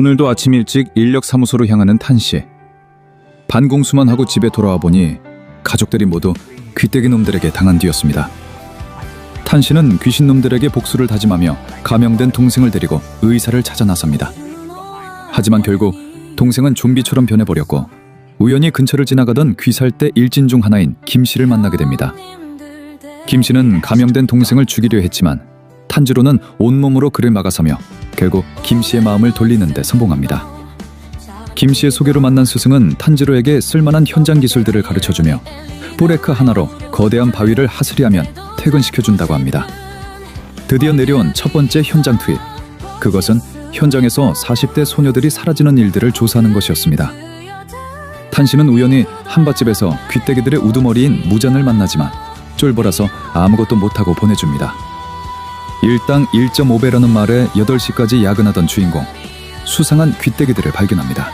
오늘도 아침 일찍 인력사무소로 향하는 탄씨. 반공수만 하고 집에 돌아와 보니 가족들이 모두 귀때기 놈들에게 당한 뒤였습니다. 탄씨는 귀신 놈들에게 복수를 다짐하며 감염된 동생을 데리고 의사를 찾아 나섭니다. 하지만 결국 동생은 좀비처럼 변해버렸고 우연히 근처를 지나가던 귀살대 일진 중 하나인 김 씨를 만나게 됩니다. 김 씨는 감염된 동생을 죽이려 했지만 탄지로는 온몸으로 그를 막아서며 결국 김 씨의 마음을 돌리는 데 성공합니다. 김 씨의 소개로 만난 스승은 탄지로에게 쓸만한 현장 기술들을 가르쳐주며 뿌레크 하나로 거대한 바위를 하스리하면 퇴근시켜준다고 합니다. 드디어 내려온 첫 번째 현장 투입. 그것은 현장에서 40대 소녀들이 사라지는 일들을 조사하는 것이었습니다. 탄 씨는 우연히 한밭집에서 귀때기들의 우두머리인 무잔을 만나지만 쫄보라서 아무것도 못하고 보내줍니다. 일당 1.5배라는 말에 8시까지 야근하던 주인공 수상한 귀때기들을 발견합니다.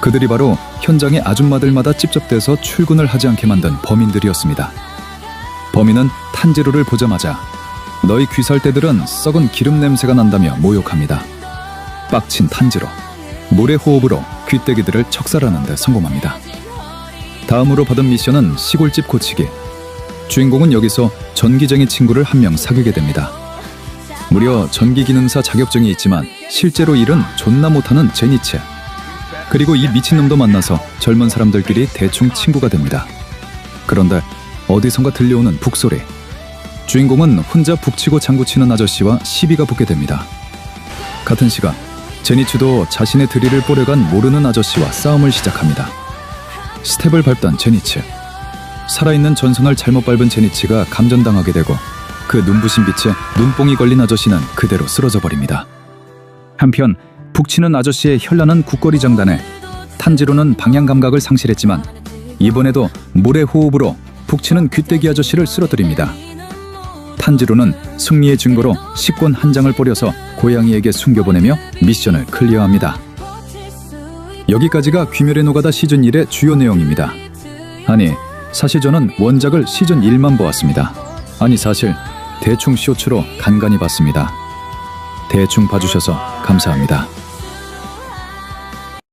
그들이 바로 현장의 아줌마들마다 찝쩍대서 출근을 하지 않게 만든 범인들이었습니다. 범인은 탄지로를 보자마자 너희 귀살대들은 썩은 기름 냄새가 난다며 모욕합니다. 빡친 탄지로 모래 호흡으로 귀때기들을 척살하는 데 성공합니다. 다음으로 받은 미션은 시골집 고치기. 주인공은 여기서 전기쟁이 친구를 한 명 사귀게 됩니다. 무려 전기기능사 자격증이 있지만 실제로 일은 존나 못하는 제니체. 그리고 이 미친놈도 만나서 젊은 사람들끼리 대충 친구가 됩니다. 그런데 어디선가 들려오는 북소리. 주인공은 혼자 북치고 장구치는 아저씨와 시비가 붙게 됩니다. 같은 시간 제니츠도 자신의 드릴을 뿌려간 모르는 아저씨와 싸움을 시작합니다. 스텝을 밟던 제니츠. 살아있는 전선을 잘못 밟은 제니츠가 감전당하게 되고 그 눈부신 빛에 눈뽕이 걸린 아저씨는 그대로 쓰러져 버립니다. 한편 북치는 아저씨의 현란한 국거리 장단에 탄지로는 방향 감각을 상실했지만 이번에도 물의 호흡으로 북치는 귀때기 아저씨를 쓰러뜨립니다. 탄지로는 승리의 증거로 식권 한 장을 뿌려서 고양이에게 숨겨보내며 미션을 클리어합니다. 여기까지가 귀멸의 노가다 시즌 1의 주요 내용입니다. 아니, 사실 저는 원작을 시즌 1만 보았습니다. 아니, 사실 대충 쇼츠로 간간히 봤습니다. 대충 봐주셔서 감사합니다.